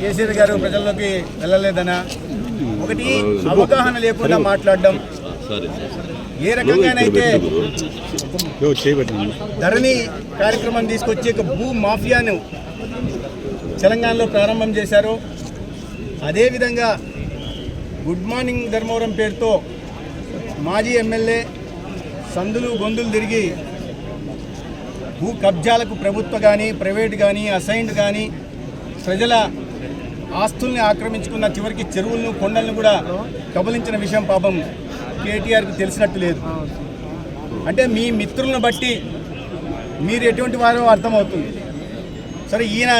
కేసీఆర్ గారు ప్రజల్లోకి వెళ్ళలేదనా? ఒకటి అవగాహన లేకుండా మాట్లాడడం. ఏ రకంగానైతే ధరణి కార్యక్రమం తీసుకొచ్చి ఒక భూ మాఫియాను తెలంగాణలో ప్రారంభం చేశారు. అదేవిధంగా గుడ్ మార్నింగ్ ధర్మవరం పేరుతో మాజీ ఎమ్మెల్యే సందులు గొంతులు తిరిగి భూ కబ్జాలకు ప్రభుత్వ కానీ ప్రైవేట్ కానీ అసైన్డ్ కానీ ప్రజల ఆస్తుల్ని ఆక్రమించుకున్న చివరికి చెరువులను కొండలను కూడా కబలించిన విషయం పాపం కేటీఆర్కి తెలిసినట్టు లేదు. అంటే మీ మిత్రులను బట్టి మీరు ఎటువంటి వారో అర్థమవుతుంది. సరే ఈయన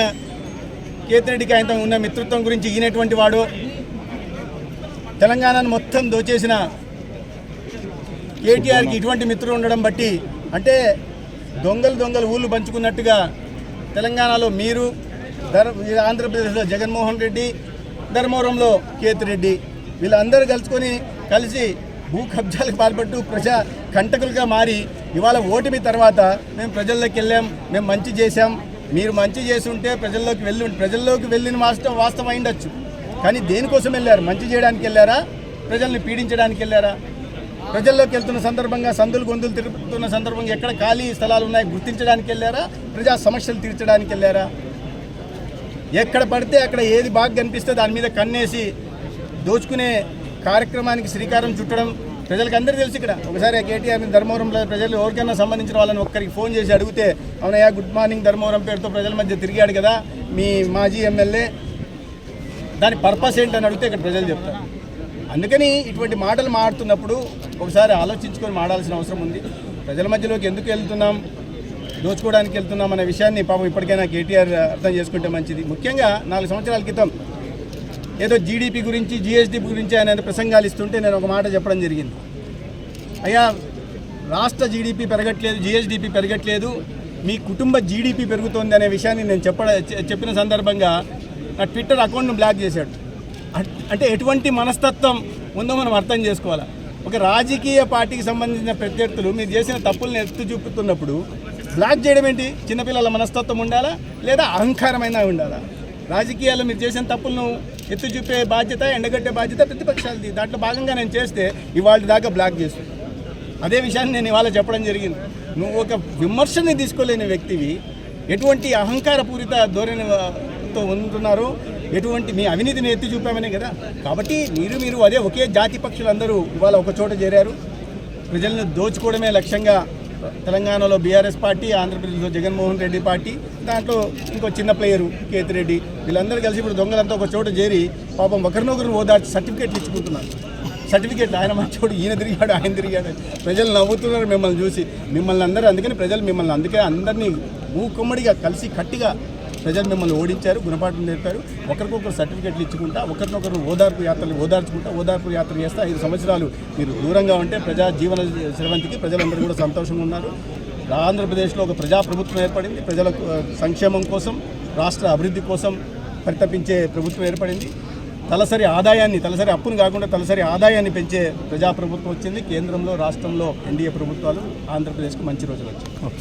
కేతిరెడ్డికి ఆయనతో ఉన్న మిత్రత్వం గురించి ఈయన ఎటువంటి వాడో? తెలంగాణను మొత్తం దోచేసిన కేటీఆర్కి ఇటువంటి మిత్రులు ఉండడం బట్టి అంటే దొంగలు దొంగలు ఊళ్ళు పంచుకున్నట్టుగా తెలంగాణలో మీరు ధర్ ఆంధ్రప్రదేశ్లో జగన్మోహన్ రెడ్డి ధర్మవరంలో కేతిరెడ్డి వీళ్ళందరూ కలుసుకొని కలిసి భూ కబ్జాలకు పాల్పడుతూ ప్రజా కంటకులుగా మారి ఇవాళ ఓటమి తర్వాత మేము ప్రజల్లోకి వెళ్ళాం మేము మంచి చేశాం. మీరు మంచి చేస్తుంటే ప్రజల్లోకి వెళ్ళి ప్రజల్లోకి వెళ్ళిన వాస్తవం వాస్తవం అయిండొచ్చు. కానీ దేనికోసం వెళ్ళారు? మంచి చేయడానికి వెళ్ళారా? ప్రజల్ని పీడించడానికి వెళ్ళారా? ప్రజల్లోకి వెళ్తున్న సందర్భంగా సందులు గొంతులు తిరుగుతున్న సందర్భంగా ఎక్కడ ఖాళీ స్థలాలు ఉన్నాయి గుర్తించడానికి వెళ్ళారా? ప్రజా సమస్యలు తీర్చడానికి వెళ్ళారా? ఎక్కడ పడితే అక్కడ ఏది బాగా కనిపిస్తే దాని మీద కన్నేసి దోచుకునే కార్యక్రమానికి శ్రీకారం చుట్టడం ప్రజలకు అందరూ తెలుసు ఇక్కడ. ఒకసారి కేటీఆర్ ధర్మవరంలో ప్రజలు ఎవరికైనా సంబంధించిన వాళ్ళని ఒక్కరికి ఫోన్ చేసి అడిగితే అవునయ్యా గుడ్ మార్నింగ్ ధర్మవరం పేరుతో ప్రజల మధ్య తిరిగాడు కదా మీ మాజీ ఎమ్మెల్యే. దాని పర్పస్ ఏంటని అడిగితే ఇక్కడ ప్రజలు చెప్తారు. అందుకని ఇటువంటి మాటలు మాడుతున్నప్పుడు ఒకసారి ఆలోచించుకొని మాడాల్సిన అవసరం ఉంది. ప్రజల మధ్యలోకి ఎందుకు వెళ్తున్నాం? దోచుకోవడానికి వెళ్తున్నాం అనే విషయాన్ని పాపం ఇప్పటికైనా కేటీఆర్ అర్థం చేసుకుంటే మంచిది. ముఖ్యంగా నాలుగు సంవత్సరాల క్రితం ఏదో జీడిపి గురించి జిఎస్డి గురించి ఆయన ప్రసంగాలు ఇస్తుంటే నేను ఒక మాట చెప్పడం జరిగింది. అయ్యా రాష్ట్ర జీడిపి పెరగట్లేదు జిఎస్డిపి పెరగట్లేదు మీ కుటుంబ జీడిపి పెరుగుతోంది అనే విషయాన్ని నేను చెప్ప చె- చెప్పిన సందర్భంగా నా ట్విట్టర్ అకౌంట్ను బ్లాక్ చేశాడు. అట్- అంటే ఎటువంటి మనస్తత్వం ఉందో మనం అర్థం చేసుకోవాలి. ఒక రాజకీయ పార్టీకి సంబంధించిన ప్రత్యర్థులు మీరు చేసిన తప్పుల్ని ఎత్తు చూపుతున్నప్పుడు బ్లాక్ చేయడం ఏంటి? చిన్నపిల్లల మనస్తత్వం ఉండాలా? లేదా అహంకారమైన ఉండాలా? రాజకీయాల్లో మీరు చేసిన తప్పులను ఎత్తి చూపే బాధ్యత ఎండగట్టే బాధ్యత ప్రతిపక్షాలది. దాంట్లో భాగంగా నేను చేస్తే ఇవాళ దాకా బ్లాక్ చేస్తాను అదే విషయాన్ని నేను ఇవాళ చెప్పడం జరిగింది. నువ్వు ఒక విమర్శని తీసుకోలేని వ్యక్తివి. ఎటువంటి అహంకారపూరిత ధోరణితో ఉంటున్నారు? ఎటువంటి మీ అవినీతిని ఎత్తి చూపామనే కదా? కాబట్టి మీరు మీరు అదే ఒకే జాతి పక్షులందరూ ఇవాళ ఒక చోట చేరారు. ప్రజలను దోచుకోవడమే లక్ష్యంగా తెలంగాణలో బీఆర్ఎస్ పార్టీ ఆంధ్రప్రదేశ్లో జగన్మోహన్ రెడ్డి పార్టీ దాంట్లో ఇంకో చిన్న ప్లేయరు కేతిరెడ్డి వీళ్ళందరూ కలిసి ఇప్పుడు దొంగలంతా ఒక చోట చేరి పాపం ఒకరినొకరు ఓదార్చి సర్టిఫికేట్లు ఇచ్చుకుంటున్నారు సర్టిఫికేట్ ఆయన మంచోడు ఈయన తిరిగాడు ఆయన తిరిగాడు. ప్రజలు నవ్వుతున్నారు మిమ్మల్ని చూసి. మిమ్మల్ని అందరూ అందుకని ప్రజలు మిమ్మల్ని అందుకే అందరినీ మూకుమ్మడిగా కలిసి కట్టిగా ప్రజలు మిమ్మల్ని ఓడించారు గుణపాఠం నేర్పారు. ఒకరికొకరు సర్టిఫికెట్లు ఇచ్చుకుంటా ఒకరినొకరు ఓదార్పు యాత్రలు ఓదార్చుకుంటా ఓదార్పు యాత్ర చేస్తే. ఐదు సంవత్సరాలు మీరు దూరంగా ఉంటే ప్రజా జీవన శ్రవంతికి ప్రజలందరూ కూడా సంతోషంగా ఉన్నారు. ఆంధ్రప్రదేశ్లో ఒక ప్రజాప్రభుత్వం ఏర్పడింది. ప్రజల సంక్షేమం కోసం రాష్ట్ర అభివృద్ధి కోసం పరితపించే ప్రభుత్వం ఏర్పడింది. తలసరి ఆదాయాన్ని తలసరి అప్పును కాకుండా తలసరి ఆదాయాన్ని పెంచే ప్రజాప్రభుత్వం వచ్చింది. కేంద్రంలో రాష్ట్రంలో ఎన్డీఏ ప్రభుత్వాలు ఆంధ్రప్రదేశ్కు మంచి రోజులు వచ్చాయి.